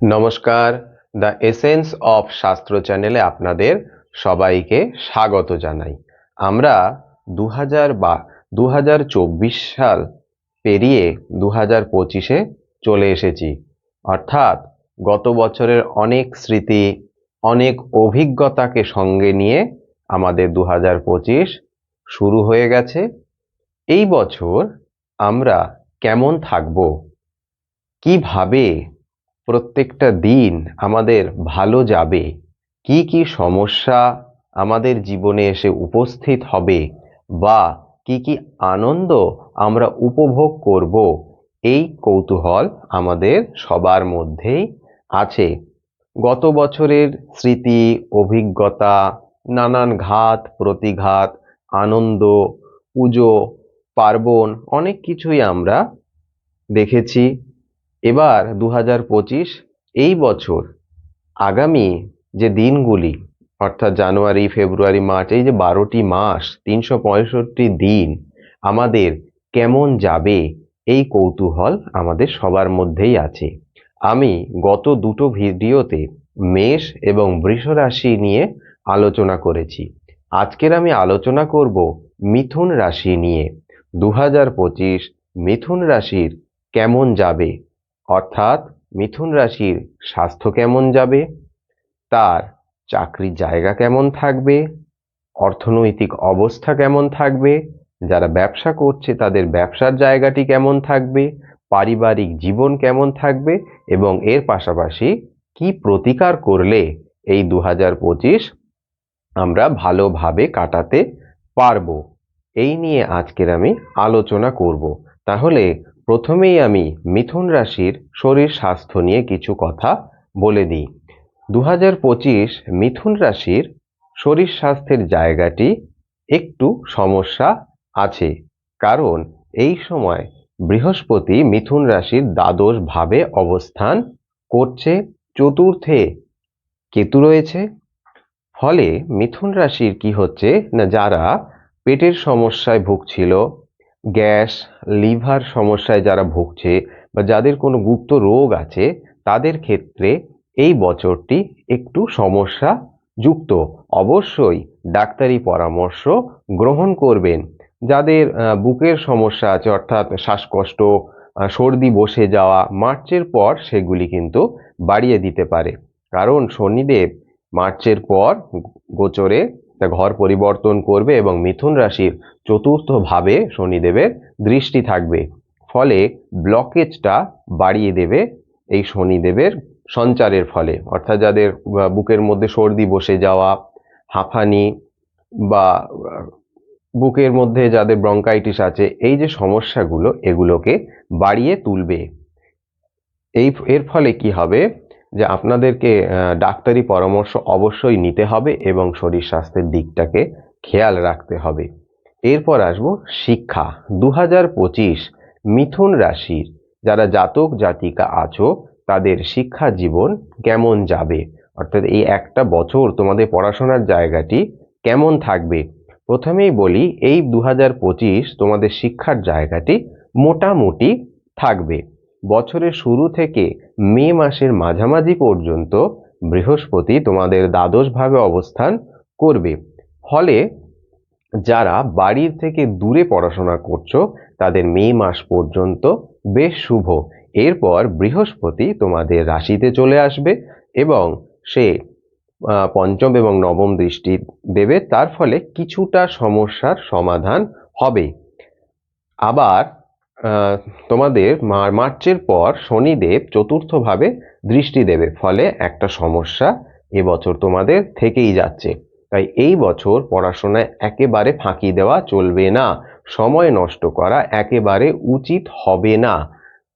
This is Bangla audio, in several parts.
নমস্কার। দ্য এসেন্স অফ শাস্ত্র চ্যানেলে আপনাদের সবাইকে স্বাগত জানাই। আমরা দু হাজার বা দু হাজার চব্বিশ সাল পেরিয়ে দু হাজার পঁচিশে চলে এসেছি। অর্থাৎ গত বছরের অনেক স্মৃতি, অনেক অভিজ্ঞতাকে সঙ্গে নিয়ে আমাদের দু হাজার পঁচিশ শুরু হয়ে গেছে। এই বছর আমরা কেমন থাকব? কীভাবে প্রত্যেকটা দিন আমাদের ভালো যাবে। কি কি সমস্যা আমাদের জীবনে এসে উপস্থিত হবে বা কি কি আনন্দ আমরা উপভোগ করব, এই কৌতূহল আমাদের সবার মধ্যেই আছে। গত বছরের স্মৃতি, অভিজ্ঞতা, নানান ঘাত, প্রতিঘাত, আনন্দ, পুজো, পার্বণ অনেক কিছুই আমরা দেখেছি। এবার দু হাজার পঁচিশ এই বছর আগামী যে দিনগুলি, অর্থাৎ জানুয়ারি, ফেব্রুয়ারি, মার্চ, এই যে বারোটি মাস, তিনশো পঁয়ষট্টি দিন, আমাদের কেমন যাবে এই কৌতূহল আমাদের সবার মধ্যেই আছে। আমি গত দুটো ভিডিওতে মেষ এবং বৃষ রাশি নিয়ে আলোচনা করেছি। আজকের আমি আলোচনা করব মিথুন রাশি নিয়ে। দু হাজার পঁচিশ মিথুন রাশির কেমন যাবে অর্থাৎ মিথুন রাশির স্বাস্থ্য কেমন যাবে? তার চাকরির জায়গা কেমন থাকবে? অর্থনৈতিক অবস্থা কেমন থাকবে? যারা ব্যবসা করছে, তাদের ব্যবসার জায়গাটি কেমন থাকবে? পারিবারিক জীবন কেমন থাকবে? এবং এর পাশাপাশি কি প্রতিকার করলে এই দু হাজার পঁচিশ আমরা ভালোভাবে কাটাতে পারব? এই নিয়ে আজকের আমি আলোচনা করব। তাহলে প্রথমেই আমি মিথুন রাশির শরীর স্বাস্থ্য নিয়ে কিছু কথা বলে দিই। দু হাজার পঁচিশ মিথুন রাশির শরীর স্বাস্থ্যের জায়গাটি একটু সমস্যা আছে, কারণ এই সময় বৃহস্পতি মিথুন রাশির দ্বাদশ ভাবে অবস্থান করছে। চতুর্থে কেতু রয়েছে, ফলে মিথুন রাশির কি হচ্ছে না, যারা পেটের সমস্যায় ভুগছিল গ্যাস, লিভার সমস্যায় যারা ভুগছে বা যাদের কোনো গুপ্ত রোগ আছে, তাদের ক্ষেত্রে এই বছরটি একটু সমস্যা যুক্ত। অবশ্যই ডাক্তারি পরামর্শ গ্রহণ করবেন। যাদের বুকের সমস্যা আছে, অর্থাৎ শ্বাসকষ্ট সর্দি বসে যাওয়া, মার্চের পর সেগুলি কিন্তু বাড়িয়ে দিতে পারে। কারণ শনিদেব মার্চের পর গোচরে ঘর পরিবর্তন করবে এবং মিথুন রাশির চতুর্থ ভাবে শনিদেবের দৃষ্টি থাকবে। ফলে ব্লকেজটা বাড়িয়ে দেবে এই শনিদেবের সঞ্চারের ফলে। অর্থাৎ যাদের বুকের মধ্যে সর্দি বসে যাওয়া, হাঁফানি বা বুকের মধ্যে যাদের ব্রঙ্কাইটিস আছে, এই যে সমস্যাগুলো, এগুলোকে বাড়িয়ে তুলবে। এই, এর ফলে কি হবে? যে আপনাদেরকে ডাক্তারি পরামর্শ অবশ্যই নিতে হবে এবং শরীর স্বাস্থ্যের দিকটাকে খেয়াল রাখতে হবে। এরপর আসব শিক্ষা। দু হাজার পঁচিশ মিথুন রাশির যারা জাতক, জাতিকা আছো, তাদের শিক্ষা জীবন কেমন যাবে? অর্থাৎ এই একটা বছর তোমাদের পড়াশোনার জায়গাটি কেমন থাকবে? প্রথমেই বলি, এই দু হাজার পঁচিশ তোমাদের শিক্ষার জায়গাটি মোটামুটি থাকবে। বছরের শুরু থেকে মে মাসের মাঝামাঝি পর্যন্ত বৃহস্পতি তোমাদের দ্বাদশভাবে অবস্থান করবে। ফলে যারা বাড়ির থেকে দূরে পড়াশোনা করছ, তাদের মে মাস পর্যন্ত বেশ শুভ। এরপর বৃহস্পতি তোমাদের রাশিতে চলে আসবে এবং সে পঞ্চম এবং নবম দৃষ্টি দেবে, তার ফলে কিছুটা সমস্যার সমাধান হবে। আবার তোমাদের মার্চের পর শনিদেব চতুর্থভাবে দৃষ্টি দেবে। ফলে একটা সমস্যা এবছর তোমাদের থেকেই যাচ্ছে। তাই এই বছর পড়াশোনায় একেবারে ফাঁকি দেওয়া চলবে না। সময় নষ্ট করা একেবারে উচিত হবে না।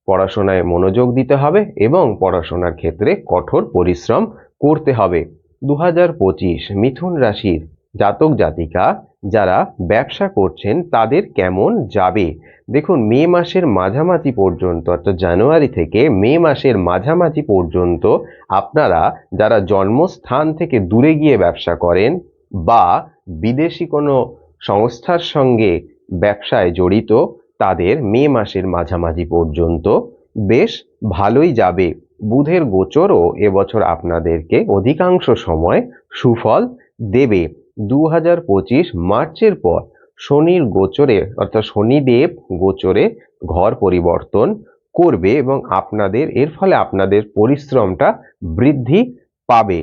পড়াশোনায় মনোযোগ দিতে হবে এবং পড়াশোনার ক্ষেত্রে কঠোর পরিশ্রম করতে হবে। দু হাজার পঁচিশ মিথুন রাশির জাতক জাতিকা যারা ব্যবসা করছেন তাদের কেমন যাবে? দেখুন, মে মাসের মাঝামাঝি পর্যন্ত, অর্থাৎ জানুয়ারি থেকে মে মাসের মাঝামাঝি পর্যন্ত আপনারা যারা জন্মস্থান থেকে দূরে গিয়ে ব্যবসা করেন বা বিদেশি কোনো সংস্থার সঙ্গে ব্যবসায় জড়িত, তাদের মে মাসের মাঝামাঝি পর্যন্ত বেশ ভালোই যাবে। বুধের গোচরও এবছর আপনাদেরকে অধিকাংশ সময় সুফল দেবে। দু হাজার পঁচিশ মার্চের পর শনির গোচরে, অর্থাৎ শনিদেব গোচরে ঘর পরিবর্তন করবে এবং আপনাদের, এর ফলে আপনাদের পরিশ্রমটা বৃদ্ধি পাবে।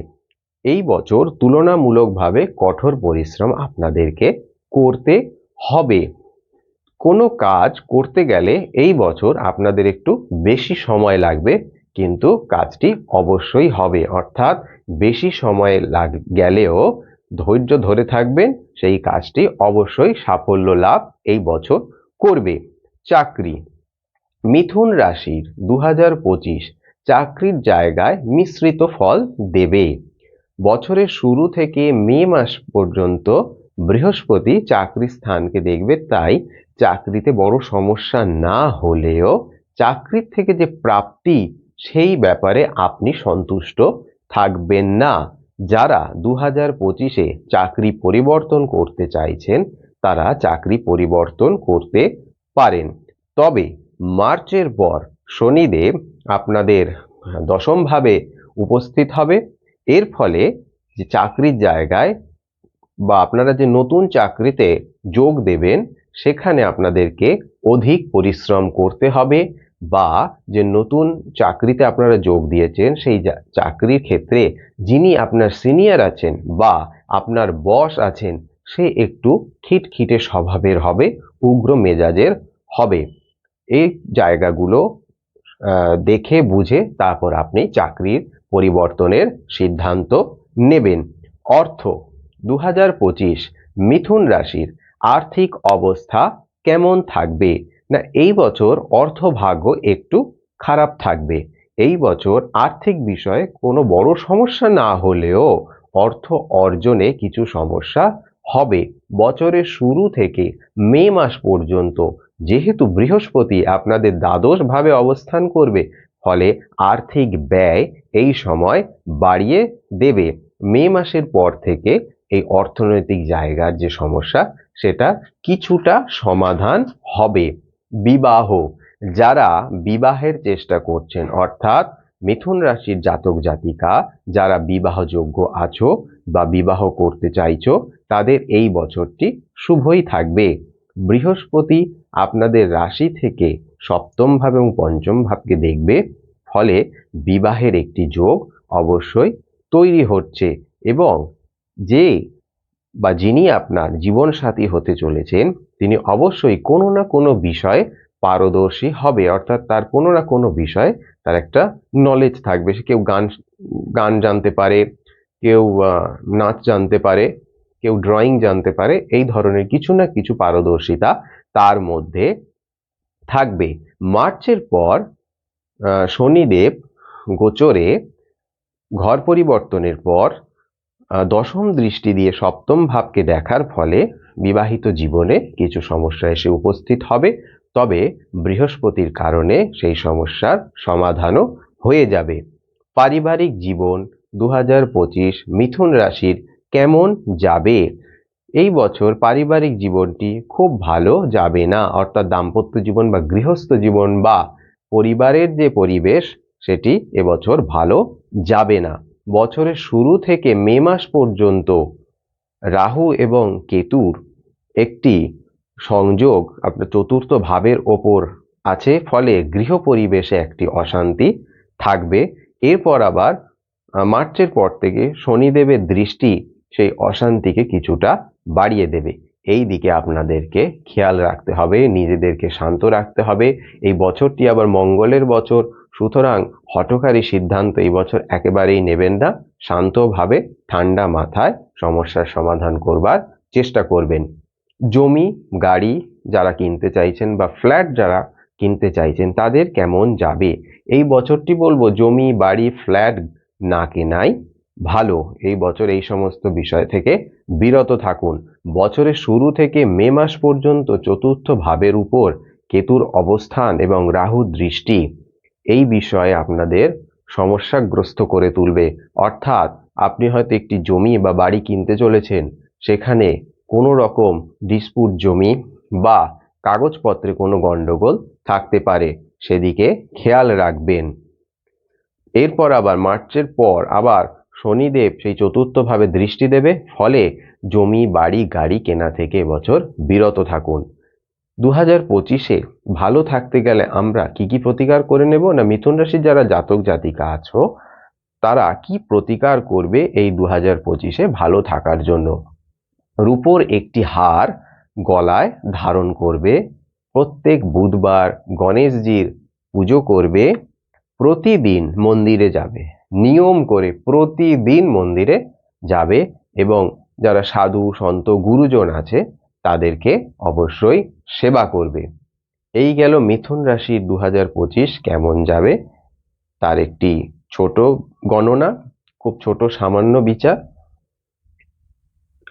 এই বছর তুলনামূলকভাবে কঠোর পরিশ্রম আপনাদেরকে করতে হবে। কোনো কাজ করতে গেলে এই বছর আপনাদের একটু বেশি সময় লাগবে, কিন্তু কাজটি অবশ্যই হবে। অর্থাৎ বেশি সময় লাগ, গেলেও ধৈর্য ধরে থাকবেন, সেই কাজটি অবশ্যই সাফল্য লাভ এই বছর করবে। চাকরি, মিথুন রাশির দু হাজার পঁচিশ চাকরির জায়গায় মিশ্রিত ফল দেবে। বছরের শুরু থেকে মে মাস পর্যন্ত বৃহস্পতি চাকরি স্থানকে দেখবে, তাই চাকরিতে বড় সমস্যা না হলেও চাকরির থেকে যে প্রাপ্তি, সেই ব্যাপারে আপনি সন্তুষ্ট থাকবেন না। যারা দু হাজার পঁচিশে চাকরি পরিবর্তন করতে চাইছেন, তারা চাকরি পরিবর্তন করতে পারেন। তবে মার্চের পর শনিদেব আপনাদের দশমভাবে উপস্থিত হবে। এর ফলে যে চাকরির জায়গায় বা আপনারা যে নতুন চাকরিতে যোগ দেবেন, সেখানে আপনাদেরকে অধিক পরিশ্রম করতে হবে। বা যে নতুন চাকরিতে আপনারা যোগ দিয়েছেন, সেই চাকরির ক্ষেত্রে যিনি আপনার সিনিয়র আছেন বা আপনার বস আছেন, সে একটু খিটখিটে স্বভাবের হবে, উগ্র মেজাজের হবে। এই জায়গাগুলো দেখে, বুঝে তারপর আপনি চাকরির পরিবর্তনের সিদ্ধান্ত নেবেন। অর্থ দু হাজার পঁচিশ মিথুন রাশির আর্থিক অবস্থা কেমন থাকবে? না, এই বছর অর্থভাগ্য একটু খারাপ থাকবে। এই বছর আর্থিক বিষয়ে কোনো বড় সমস্যা না হলেও অর্থ অর্জনে কিছু সমস্যা হবে। বছরের শুরু থেকে মে মাস পর্যন্ত যেহেতু বৃহস্পতি আপনাদের দ্বাদশভাবে অবস্থান করবে, ফলে আর্থিক ব্যয় এই সময় বাড়িয়ে দেবে। মে মাসের পর থেকে এই অর্থনৈতিক জায়গার যে সমস্যা, সেটা কিছুটা সমাধান হবে। বিবাহ, যারা বিবাহের চেষ্টা করছেন, অর্থাৎ মিথুন রাশির জাতক জাতিকা যারা বিবাহযোগ্য আছো বা বিবাহ করতে চাইছো, তাদের এই বছরটি শুভই থাকবে। বৃহস্পতি আপনাদের রাশি থেকে সপ্তম ভাব এবং পঞ্চম ভাবকে দেখবে, ফলে বিবাহের একটি যোগ অবশ্যই তৈরি হচ্ছে এবং যে বা যিনি আপনার জীবনসাথী হতে চলেছেন তিনি অবশ্যই কোনো না কোনো বিষয়ে পারদর্শী হবে, অর্থাৎ তার কোনো না কোনো বিষয়ে তার একটা নলেজ থাকবে। সে কেউ গান গান জানতে পারে, কেউ নাচ জানতে পারে, কেউ ড্রয়িং জানতে পারে, এই ধরনের কিছু না কিছু পারদর্শিতা তার মধ্যে থাকবে। মার্চের পর শনিদেব গোচরে ঘর পরিবর্তনের পর দশম দৃষ্টি দিয়ে সপ্তম ভাবকে দেখার ফলে বিবাহিত জীবনে কিছু সমস্যা এসে উপস্থিত হবে। তবে বৃহস্পতির কারণে সেই সমস্যার সমাধানও হয়ে যাবে। পারিবারিক জীবন দু পঁচিশ মিথুন রাশির কেমন যাবে? এই বছর পারিবারিক জীবনটি খুব ভালো যাবে না। অর্থাৎ দাম্পত্য জীবন বা গৃহস্থ জীবন বা পরিবারের যে পরিবেশ, সেটি এবছর ভালো যাবে না। বছরের শুরু থেকে মে মাস পর্যন্ত রাহু এবং কেতুর একটি সংযোগ আপনার চতুর্থ ভাবের ওপর আছে। ফলে গৃহ পরিবেশে একটি অশান্তি থাকবে। এরপর আবার মার্চের পর থেকে শনিদেবের দৃষ্টি সেই অশান্তিকে কিছুটা বাড়িয়ে দেবে। এই দিকে আপনাদেরকে খেয়াল রাখতে হবে, নিজেদেরকে শান্ত রাখতে হবে। এই বছরটি আবার মঙ্গলের বছর সুতরাং হটকারী সিদ্ধান্ত এই বছর একেবারেই নেবেন না। শান্তভাবে ঠান্ডা মাথায় সমস্যার সমাধান করবার চেষ্টা করবেন। জমি, গাড়ি যারা কিনতে চাইছেন বা ফ্ল্যাট যারা কিনতে চাইছেন, তাদের কেমন যাবে? এই বছরটি বলব জমি, বাড়ি, ফ্ল্যাট না কেনাই ভালো। এই বছর এই সমস্ত বিষয় থেকে বিরত থাকুন। বছরের শুরু থেকে মে মাস পর্যন্ত চতুর্থ ভাবের উপর কেতুর অবস্থান এবং রাহু দৃষ্টি এই বিষয়ে আপনাদের সমস্যাগ্রস্ত করে তুলবে। অর্থাৎ আপনি হয়তো একটি জমি বা বাড়ি কিনতে চলেছেন, সেখানে কোনো রকম ডিসপুট জমি বা কাগজপত্রে কোনো গণ্ডগোল থাকতে পারে, সেদিকে খেয়াল রাখবেন। এরপর আবার মার্চের পর আবার শনিদেব সেই চতুর্থভাবে দৃষ্টি দেবে, ফলে জমি, বাড়ি, গাড়ি কেনা থেকে বছর বিরত থাকুন। দু হাজার পঁচিশে ভালো থাকতে গেলে আমরা কি কি প্রতিকার করে নেব না মিথুন রাশির যারা জাতক, জাতিকা আছো, তারা কি প্রতিকার করবে এই দু হাজার পঁচিশে ভালো থাকার জন্য? রূপোর একটি হার গলায় ধারণ করবে, প্রত্যেক বুধবার গণেশজির পুজো করবে, প্রতিদিন মন্দিরে যাবে, নিয়ম করে প্রতিদিন মন্দিরে যাবে এবং যারা সাধু, সন্ত, গুরুজন আছে তাদেরকে অবশ্যই সেবা করবে। এই গেল মিথুন রাশি দু হাজার পঁচিশ কেমন যাবে? তার একটি ছোট গণনা, খুব ছোট সামান্য বিচার।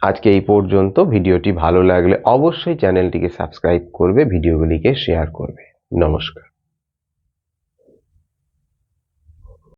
আজকে এই পর্যন্ত। ভিডিওটি ভালো লাগলে অবশ্যই চ্যানেলটিকে সাবস্ক্রাইব করবে, ভিডিওগুলিকে শেয়ার করবে। নমস্কার।